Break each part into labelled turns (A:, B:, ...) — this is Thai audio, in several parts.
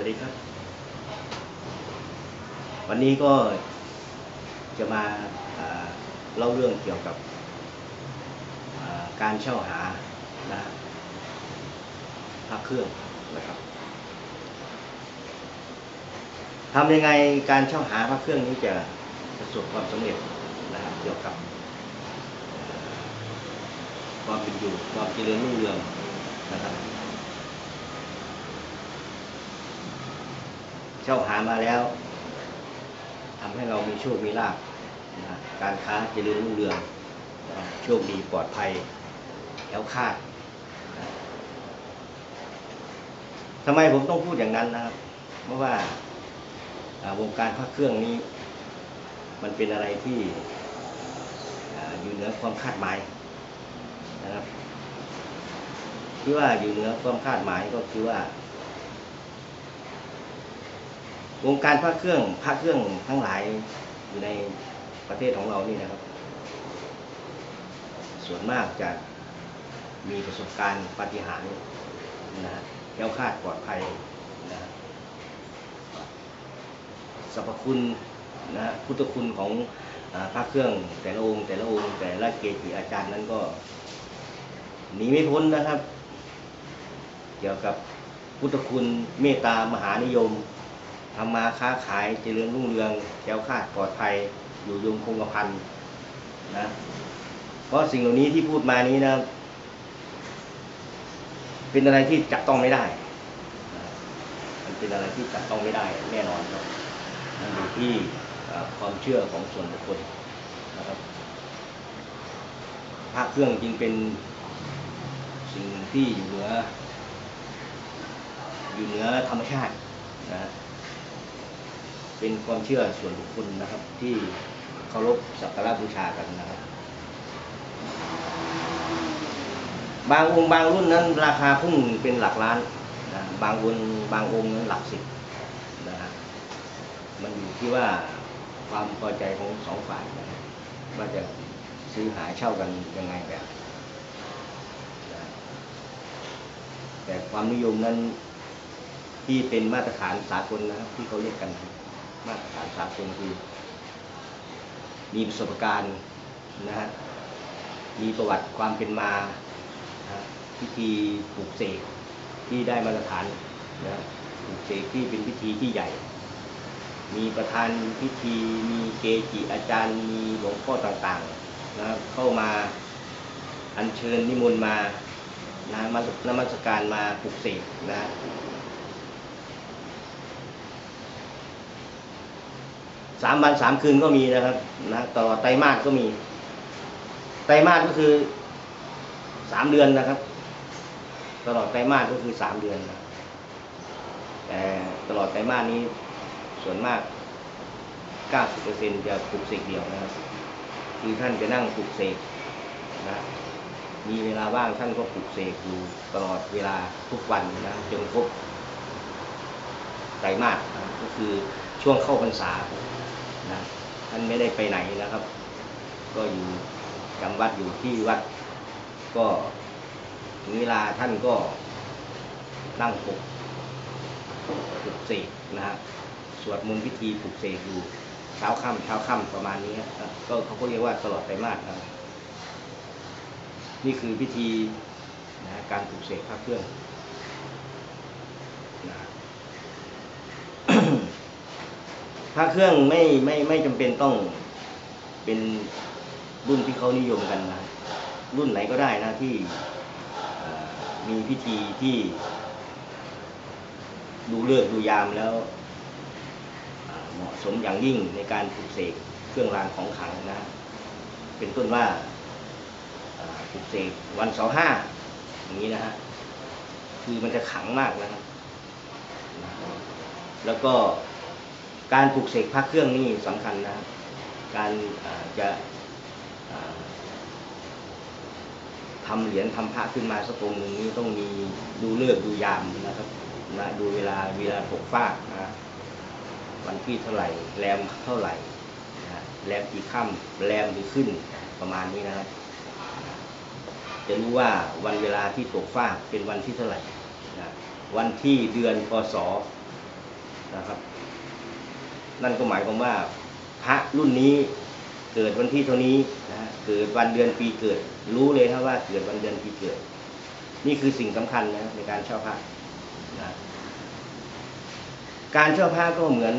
A: วัสดีครับ วันนี้ก็จะมาเล่าเรื่องเกี่ยวกับการเช่าหานะพระเครื่องนะครับทำยังไงการเช่าหาพระเครื่องนี้จะประสบความสำเร็จนะครับเกี่ยวกับความเป็นอยู่ความเจริญรุ่งเรืองนะครับ เช่าหามาแล้วทำให้เรามีโชค มีลาภนะการค้าเจริญรุ่งเรือง โชคดีปลอดภัยแล้วคาดทำไมผมต้องพูดอย่างนั้นนะครับ เพราะว่าวงการพระเครื่องนี้ มันเป็นอะไรที่ออยู่เหนือความคาดหมายนะครับ ที่ว่าอยู่เหนือความคาดหมายก็คือว่า วงการพระเครื่องพระเครื่องทั้งหลายอยู่ในประเทศของเรานี่นะครับ ส่วนมากจะมีประสบการณ์ปาฏิหาริย์นะฮะแคล้วคาดปลอดภัยนะฮะสรรพคุณนะพุทธคุณของอาพระเครื่องแต่ละองค์แต่ละองค์แต่ละเกจิอาจารย์นั้นก็หนีไม่พ้นนะครับ เกี่ยวกับพุทธคุณเมตตามหานิยม ทำมาค้าขายเจริญรุ่งเรืองแคล้วคลาดปลอดภัย อยู่ยงคงกระพันนะเพราะสิ่งเหล่านี้ที่พูดมานี้นะ เป็นอะไรที่จับต้องไม่ได้ มันเป็นอะไรที่จับต้องไม่ได้ แน่นอนครับมันอยู่ที่ความเชื่อของส่วนบุคคลนะครับพระเครื่องจริงเป็นสิ่งที่อยู่เหนืออยู่เหนือธรรมชาตินะ เป็นความเชื่อส่วนบุคคลนะครับ ที่เคารพสักการะบูชากันนะครับ บางองค์บางรุ่นนั้น ราคาพุ่งเป็นหลักล้านนะบางองค์บางองค์นั้นหลักสิบนะฮะมันอยู่ที่ว่าความพอใจของสองฝ่ายนะว่าจะซื้อหาเช่ากันยังไงแบบนะแต่ความนิยมนั้นที่เป็นมาตรฐานสากลนะครับที่เขาเรียกกัน มาตรฐานสากลคือ มีประสบการณ์นะฮะมีประวัติความเป็นมาพิธีปลูกเสกที่ได้มาตรฐานนะปลูกเสกที่เป็นพิธีที่ใหญ่ มีประธานพิธีมีเกจิอาจารย์ มีหลวงพ่อต่างๆนะครับเข้ามาอัญเชิญนิมนต์มานะมานมัสการมาปลูกเสกนะฮะ สามวันสามคืนก็มีนะครับนะตลอดไตรมาสก็มี ไตรมาสก็คือสามเดือนนะครับ ตลอดไตรมาสก็คือสามเดือนนะแต่ตลอดไตรมาสนี้ส่วนมาก90%จะปลูกเสกเดียวนะครับคือท่านจะนั่งปลูกเสกนะมีเวลาว่างท่านก็ปลูกเสกอยู่ตลอดเวลาทุกวันนะจนครบไตรมาสนะก็คือช่วงเข้าพรรษา นะท่านไม่ได้ไปไหนนะครับ ก็อยู่จำวัดอยู่ที่วัด ก็ถึงเวลาท่านก็นั่งปลุกปลุกเสกนะฮะสวดมนต์พิธีปลุกเสกอยู่เช้าค่ำเช้าค่ำประมาณนี้ครับก็เขาก็เรียกว่าตลอดไตรมาสนะครับนี่คือพิธีนะการปลุกเสกพระเครื่องนะ พระเครื่องไม่ไม่ไม่จำเป็นต้องเป็นรุ่นที่เขานิยมกันนะ รุ่นไหนก็ได้นะที่มีพิธีที่ ดูเลือกดูยามแล้วเหมาะสมอย่างยิ่งในการปลุกเสกเครื่องรางของขลังนะ เป็นต้นว่าอ่าปลุกเสกวันเสาร์ห้าอย่างนี้นะฮะคือมันจะขังมากนะครับแล้วก็ การปลูกเสกพระเครื่องนี่สำคัญนะ การจะอ่าทำเหรียญทำพระขึ้นมาสักองค์หนึ่งนี่ต้องมีดูเลือกดูยามนะครับนะดูเวลาเวลาตกฟากนะวันที่เท่าไหร่แรมเท่าไหร่นะแรมกี่ค่ำแรมหรือขึ้นประมาณนี้นะครับ จะรู้ว่าวันเวลาที่ตกฟากเป็นวันที่เท่าไหร่นะวันที่เดือนพศนะครับ นั่นก็หมายความว่าพระรุ่นนี้เกิดวันที่เท่านี้นะเกิดวันเดือนปีเกิด รู้เลยนะว่าเกิดวันเดือนปีเกิด นี่คือสิ่งสำคัญนะในการเช่าพระนะการเช่าพระก็เหมือน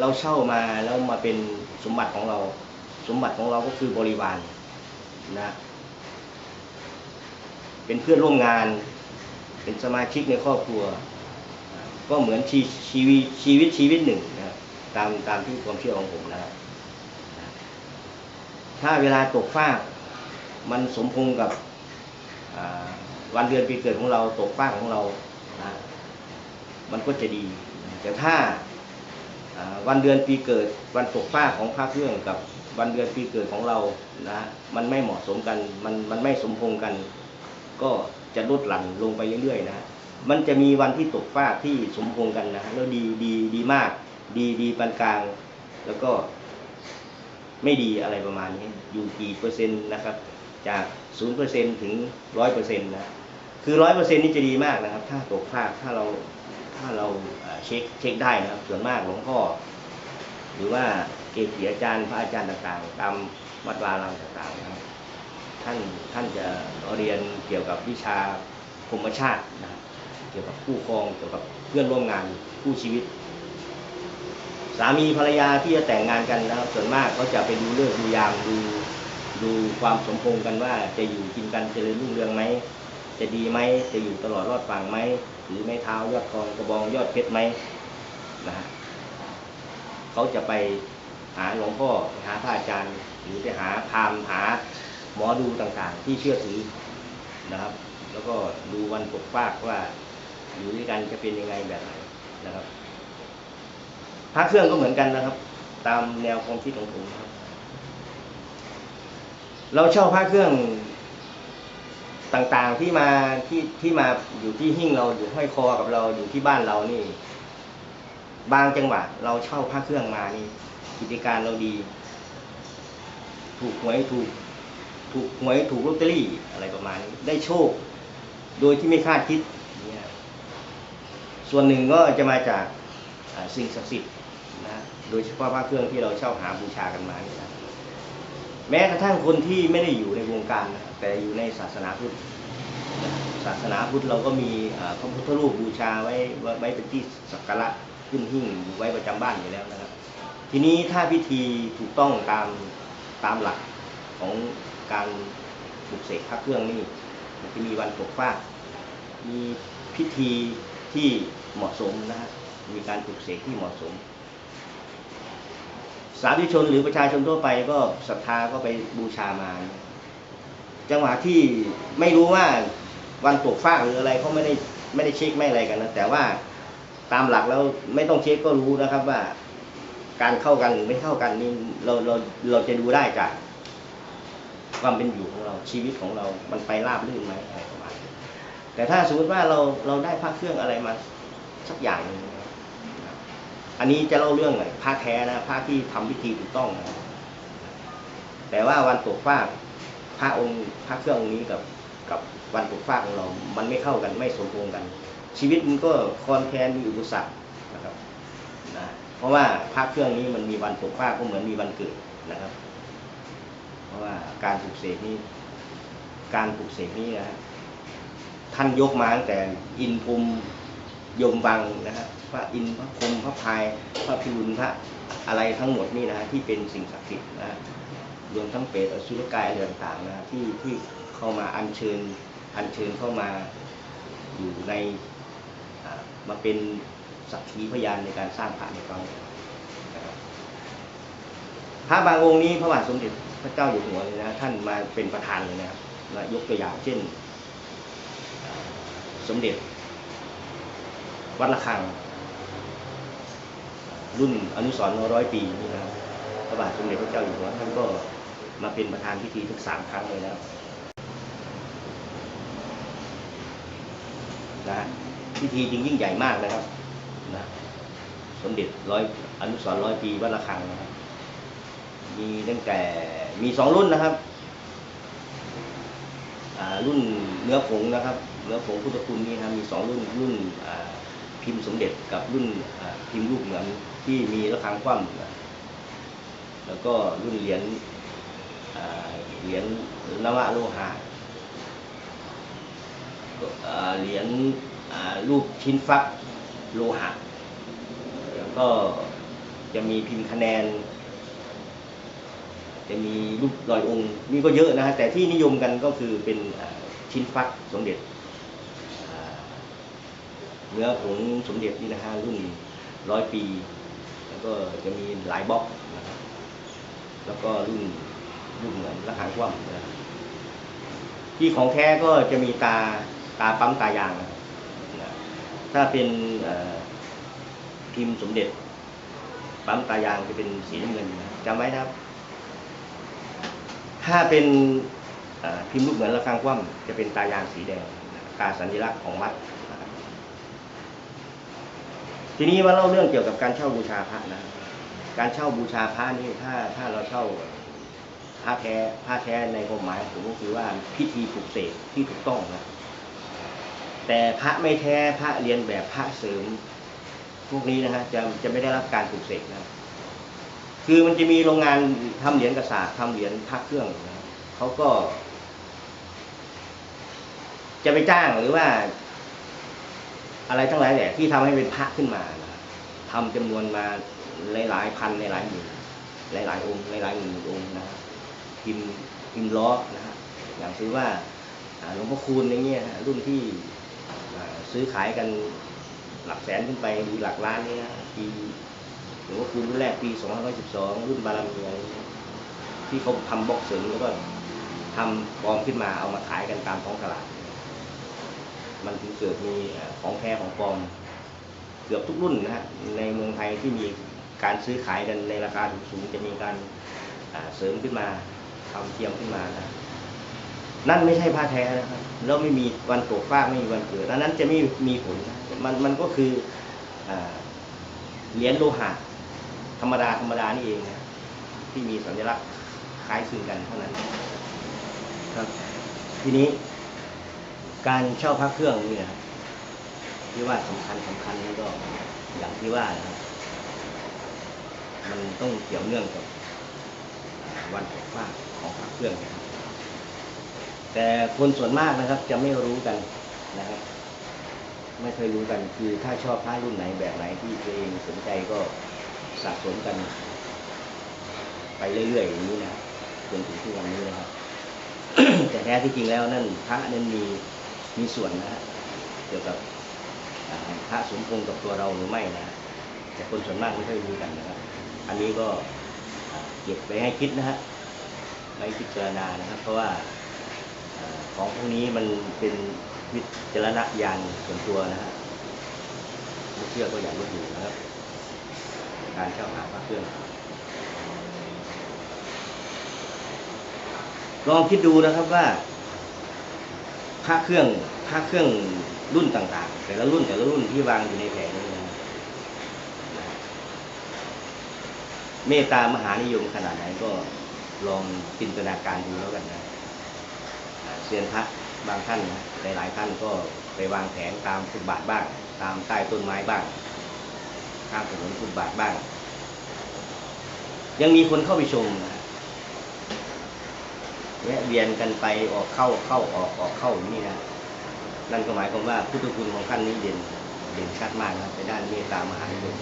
A: เราเช่ามาแล้วมาเป็นสมบัติของเรา สมบัติของเราก็คือบริวารนะเป็นเพื่อนร่วมงาน เป็นสมาชิกในครอบครัว ก็เหมือนชีชีวิตชีวิตชีวิตหนึ่ง ตามตามที่ความเชื่อของผมนะครับ ถ้าเวลาตกฟากมันสมพงกับวันเดือนปีเกิดของเราตกฟากของเรานะมันก็จะดี แต่ถ้าวันเดือนปีเกิดวันตกฟ้าของพระเครื่องกับวันเดือนปีเกิดของเรานะมันไม่เหมาะสมกันมันมันไม่สมพงกัน ก็จะลดหลั่นลงไปเรื่อยๆนะมันจะมีวันที่ตกฟ้าที่สมพงกันนะแล้วดีดีดีมาก ดีดีปานกลาง แล้วก็ไม่ดีอะไรประมาณนี้อยู่กี่เปอร์เซ็นต์นะครับ จากศูนย์เปอร์เซ็นถึงร้อยเปอร์เซ็นต์นะคือร้อยเปอร์เซ็นต์นี่จะดีมากนะครับ ถ้าตกฟากถ้าเราถ้าเราเช็คเช็คได้นะครับ ส่วนมากหลวงพ่อ หรือว่าเกจิอาจารย์พระอาจารย์ต่างๆ ตามวัดวาลังต่างๆนะครับท่านท่านจะเรียนเกี่ยวกับวิชาพรหมชาตินะเกี่ยวกับคู่ครองเกี่ยวกับเพื่อนร่วมงานคู่ชีวิต สามีภรรยาที่จะแต่งงานกันนะครับส่วนมากเขาจะไปดูเลิกดูยามดูดูความสมพงกันว่าจะอยู่กินกันเจริญรุ่งเรืองไหมจะดีไหมจะอยู่ตลอดรอดฝั่งไหมถือไม้เท้ายอดทองกระบองยอดเพชรไหมนะฮะเขาจะไปหาหลวงพ่อหาพระอาจารย์ หรือไปหาพามหาหมอดูต่างๆ ที่เชื่อถือนะครับ แล้วก็ดูวันตกฟากว่าอยู่ด้วยกันจะเป็นยังไงแบบไหนนะครับ พระเครื่องก็เหมือนกันนะครับ ตามแนวความคิดของผมครับ เราเช่าพระเครื่องต่างๆที่มาที่ที่มาอยู่ที่หิ้งเราอยู่ห้อยคอกับเราอยู่ที่บ้านเรานี่ บางจังหวะเราเช่าพระเครื่องมานี่ กิจการเราดี ถูกหวยถูก ถูกหวยถูกลอตเตอรี่อะไรประมาณนี้ ได้โชค โดยที่ไม่คาดคิดเนี่ยส่วนหนึ่งก็จะมาจากสิ่งศักดิ์สิทธิ์ โดยเฉพาะพระเครื่องที่เราเช่าหาบูชากันมานี่นะแม้กระทั่งคนที่ไม่ได้อยู่ในวงการนะแต่อยู่ในศาสนาพุทธศาสนาพุทธเราก็มีพระพุทธรูปบูชาไว้ไว้เป็นที่สักการะขึ้นหิ้งไว้ประจำบ้านอยู่แล้วนะครับ ทีนี้ถ้าพิธีถูกต้องตามตามหลักของการปลุกเสกพระเครื่องนี่มันจะมีวันตกฟ้ามีพิธีที่เหมาะสมนะฮะมีการปลุกเสกที่เหมาะสม สาธุชนหรือประชาชนทั่วไปก็ศรัทธาก็ไปบูชามา จังหวะที่ไม่รู้ว่าวันตกฟากหรืออะไรเขาไม่ได้ไม่ได้เช็คไม่อะไรกันนะแต่ว่าตามหลักแล้วไม่ต้องเช็คก็รู้นะครับว่า การเข้ากันหรือไม่เข้ากันนี่เราเราเราจะดูได้จากความเป็นอยู่ของเราชีวิตของเรา มันไปราบรื่นไหมอะไรประมาณแต่ถ้าสมมติว่าเราเราได้พระเครื่องอะไรมาสักอย่างนึง อันนี้จะเล่าเรื่องหน่อยพระแท้นะพระที่ทำพิธีถูกต้องนะแต่ว่าวันตกฟากพระองค์พระเครื่ององค์นี้กับกับวันตกฟากของเรา มันไม่เข้ากันไม่สมพงกัน ชีวิตมันก็คอนแคนมีอุปสรรคนะครับนะเพราะว่าพระเครื่องนี้มันมีวันตกฟากก็เหมือนมีวันเกิดนะครับ เพราะว่าการปลูกเสกนี้ การปลูกเสกนี้นะท่านยกมาตั้งแต่อินภูมิ ยมบังนะฮะพระอินทร์พระพรหมพระพายพระพิรุณพระอะไรทั้งหมดนี่นะฮะที่เป็นสิ่งศักดิ์สิทธิ์นะฮะรวมทั้งเปรตอสุรกายอะไรต่างๆนะฮะที่ที่เข้ามาอัญเชิญอัญเชิญเข้ามาอยู่ในมาเป็นสักขีพยานในการสร้างพระในครั้งนี้พระบางองค์นี้พระบาทสมเด็จพระเจ้าอยู่หัวเลยนะท่านมาเป็นประธานเลยนะครับและยกตัวอย่างเช่น สมเด็จ วัดระฆัง รุ่นอนุสรณ์ร้อยปีนี่นะครับพระบาทสมเด็จพระเจ้าอยู่หัวท่านก็มาเป็นประธานพิธีถึงสามครั้งเลยนะครับนะฮะพิธีจึงยิ่งใหญ่มากนะครับนะสมเด็จร้อยอนุสรณ์ร้อยปีวัดระฆังนะครับมีตั้งแต่มีสองรุ่นนะครับอ่ารุ่นเนื้อผงนะครับเนื้อผงพุทธคุณนี่ครับมีสองรุ่นรุ่นอ่า พิมพ์สมเด็จกับรุ่นพิมพ์รูปเหมือนที่มีระฆังคว่ำแล้วก็รุ่นเหรียญเหรียญนวโลหะเหรียญรูปชิ้นฟักโลหะแล้วก็จะมีพิมพ์คะแนน จะมีรูปรอยองค์นี่ก็เยอะนะฮะแต่ที่นิยมกันก็คือเป็นชิ้นฟักสมเด็จ เนื้อของสมเด็จนี่นะฮะรุ่นร้อยปี แล้วก็จะมีหลายบล็อกนะครับแล้วก็รุ่นรุ่นเหมือนระหางคว่ำนะที่ของแท้ก็จะมีตาตาปั๊มตายางนะถ้าเป็นพิมพ์สมเด็จปั๊มตายางจะเป็นสีน้ำเงินนะจำไว้นะครับ ถ้าเป็นพิมพ์รูปเหมือนระฆังคว่ำจะเป็นตายางสีแดงตาสัญลักษณ์ของวัด ทีนี้มาเล่าเรื่องเกี่ยวกับการเช่าบูชาพระนะ การเช่าบูชาพระนี่ถ้าถ้าเราเช่าพระแท้พระแท้ในความหมายของผมก็คือว่าพิธีปลุกเสกที่ถูกต้องนะแต่พระไม่แท้พระเรียนแบบพระเสริม พวกนี้นะฮะจะจะไม่ได้รับการปลุกเสกนะคือมันจะมีโรงงานทำเหรียญกระสาบทำเหรียญพระเครื่องนะเขาก็ จะไปจ้างหรือว่า อะไรทั้งหลายแหละที่ทำให้เป็นพระขึ้นมานะทำจำนวนมาหลายๆพันหลายๆหมื่นหลายๆองค์หลายๆหมื่นองค์นะฮะพิมพ์พิมพ์ล้อนะฮะอย่างซื้อว่าหลวงพ่อคูณอย่างเงี้ยรุ่นที่ซื้อขายกันหลักแสนขึ้นไปหรือหลักล้านเนี่ยปีหลวงพ่อคูณรุ่นแรกปี 2512 รุ่นบารมีอะไรที่เขาทำบล็อกเสริมแล้วก็ทำปลอมขึ้นมาเอามาขายกันตามท้องตลาด มันถึงเกิดมีของแท้ของปลอมเกือบทุกรุ่นนะฮะในเมืองไทยที่มีการซื้อขายกันในราคาสูงจะมีการเสริมขึ้นมาทำเทียมขึ้นมานะนั่นไม่ใช่ผ้าแท้นะครับแล้วไม่มีวันตกฟ้าไม่มีวันเกิดดังนั้นจะไม่มีผลมันมันก็คืออเหรียญโลหะธรรมดาธรรมดานี่เองนะที่มีสัญลักษณ์คล้ายคลึงกันเท่านั้นครับทีนี้ การเช่าพระเครื่องนี่นะที่ว่าสำคัญสำคัญนี่ก็อย่างที่ว่านะครับมันต้องเกี่ยวเนื่องกับวันตกฟ้ากของพระเครื่องนะครับแต่คนส่วนมากนะครับจะไม่รู้กันนะครับ ไม่เคยรู้กันคือถ้าชอบพระรุ่นไหนแบบไหนที่ตัวเองสนใจก็สะสมกัน ไปเรื่อยๆอย่างนี้นะจนถึงทุกวันนี้นะครับแต่แท้ที่จริงแล้วนั่นพระนั้นมี มีส่วนนะฮะเกี่ยวกับพระสมพงษ์กับตัวเราหรือไม่นะแต่คนส่วนมากไม่ค่อยรู้กันนะครับ อันนี้ก็เก็บไปให้คิดนะฮะไว้พิจารณานะครับ เพราะว่าอ่าของพวกนี้มันเป็นวิจารณญาณส่วนตัวนะฮะไม่เชื่อก็อย่าลบหลู่นะครับ การเช่าหาพระเครื่องลองคิดดูนะครับว่า พระเครื่องพระเครื่องรุ่นต่างๆ แต่ละรุ่นแต่ละรุ่นที่วางอยู่ในแผงนี้นะเมตตามหานิยมขนาดไหนก็ลองจินตนาการดูแล้วกันนะเซียนพระบางท่านนะหลายๆท่านก็ไปวางแผงตามฟุตบาทบ้าง ตามใต้ต้นไม้บ้างข้างถนนฟุตบาทบ้าง ยังมีคนเข้าไปชมนะ แวะเวียนกันไปออกเข้าเข้าออกออกเข้าอย่างนี้นะนั่นก็หมายความว่าพุทธคุณของท่านนี้เด่นเด่นชัดมากนะครับในด้านเมตตามหานิยม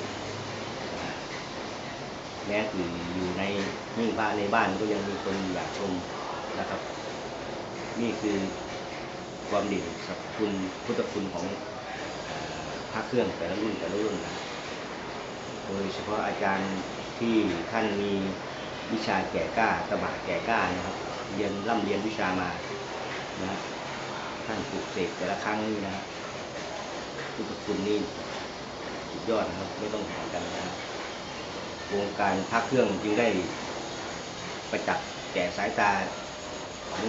A: แม้คืออยู่ในยิ่งพระในบ้านก็ยังมีคนอยากชมนะครับ นี่คือความเด่นสรรพคุณพุทธคุณของเอ่อพระเครื่องแต่ละรุ่นแต่ละรุ่นนะโดยเฉพาะอาจารย์ที่ท่านมีวิชาแก่กล้าตบะแก่กล้านะครับ เรียนร่ำเรียนวิชามานะท่านปลูกเสกแต่ละครั้งนี่นะครับพุทธคุณนี่สุดยอดนะครับ ไม่ต้องหากันนะครับวงการพระเครื่องจึงได้ประจักษ์แก่สายตาของ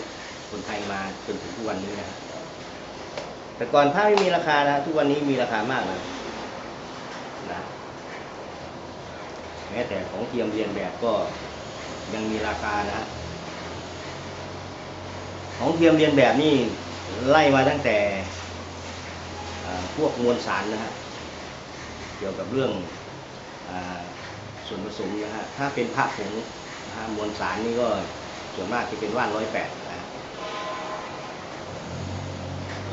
A: คนไทยมาจนถึงทุกวันนี้นะครับแต่ก่อนพระไม่มีราคานะทุกวันนี้มีราคามากเลยนะแม้แต่ของเทียมเรียนแบบก็ยังมีราคานะ ของเทียมเรียนแบบนี่ไล่มาตั้งแต่พวกมวลสารนะฮะเกี่ยวกับเรื่องอส่วนผสมนะฮะถ้าเป็นพระผงนะฮะมวลสารนี่ก็ส่วนมากจะเป็นว่านร้อยแปดนะ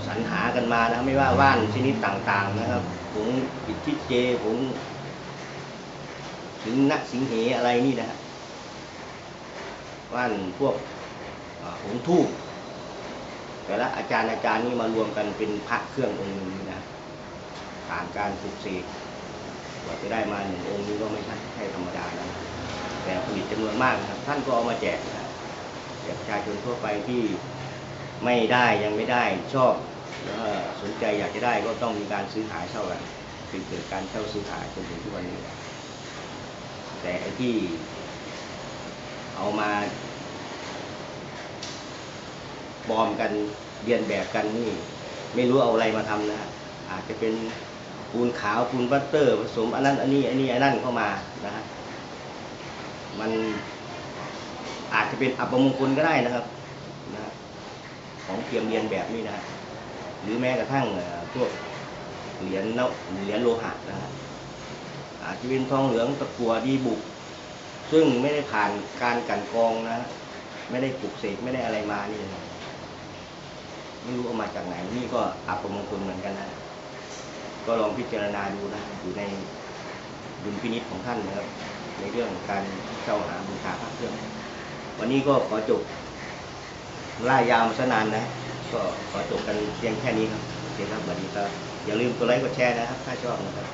A: สรรหากันมานะไม่ว่าว่านชนิดต่างๆนะครับผงอิทธิเจผงสิงนักสิงเหอะไรนี่นะฮะว่านพวกผงทูบ แต่ละอาจารย์อาจารย์นี่มารวมกันเป็นพระเครื่ององค์นึงนะผ่านการปลุกเสกกว่าจะได้มาหนึ่งองค์นี้ก็ไม่ใช่ใช่ธรรมดานะแต่ผลิตจำนวนมากครับ ท่านก็เอามาแจกนะแจกประชาชนทั่วไปที่ไม่ได้ยังไม่ได้ชอบแล้วก็สนใจอยากจะได้ก็ต้องมีการซื้อขายเช่ากันจึงเกิดการเช่าซื้อขายจนถึงทุกวันนี้แต่ที่เอามา ปลอมกันเรียนแบบกันนี่ ไม่รู้เอาอะไรมาทำนะอาจจะเป็นปูนขาวปูนบัตเตอร์ ผสมอันนั้นอันนี้อันนี้อันนั้นเข้ามานะฮะมันอาจจะเป็นอัปมงคลก็ได้นะครับนะฮะของเทียมเรียนแบบนี้นะหรือแม้กระทั่งพวกเหรียญเนาเหรียญโลหะนะฮะอาจจะเป็นทองเหลืองตะกัวดีบุก ซึ่งไม่ได้ผ่านการกันกรองนะฮะไม่ได้ปลุกเสกไม่ได้อะไรมานี่นะ ไม่รู้เอามาจากไหน นี่ก็อัปมงคลเหมือนกันนะ ก็ลองพิจารณาดูนะอยู่ในดุลพินิษของท่านนะครับ ในเรื่องการเจ้าหาบูชาพระเครื่อง วันนี้ก็ขอจบล่ายาวมาสนานนะ ก็ขอจบกันเพียงแค่นี้ครับโอเคครับสวัสดีครับ อย่าลืมกดไลค์กดแชร์นะครับ ถ้าชอบนะครับ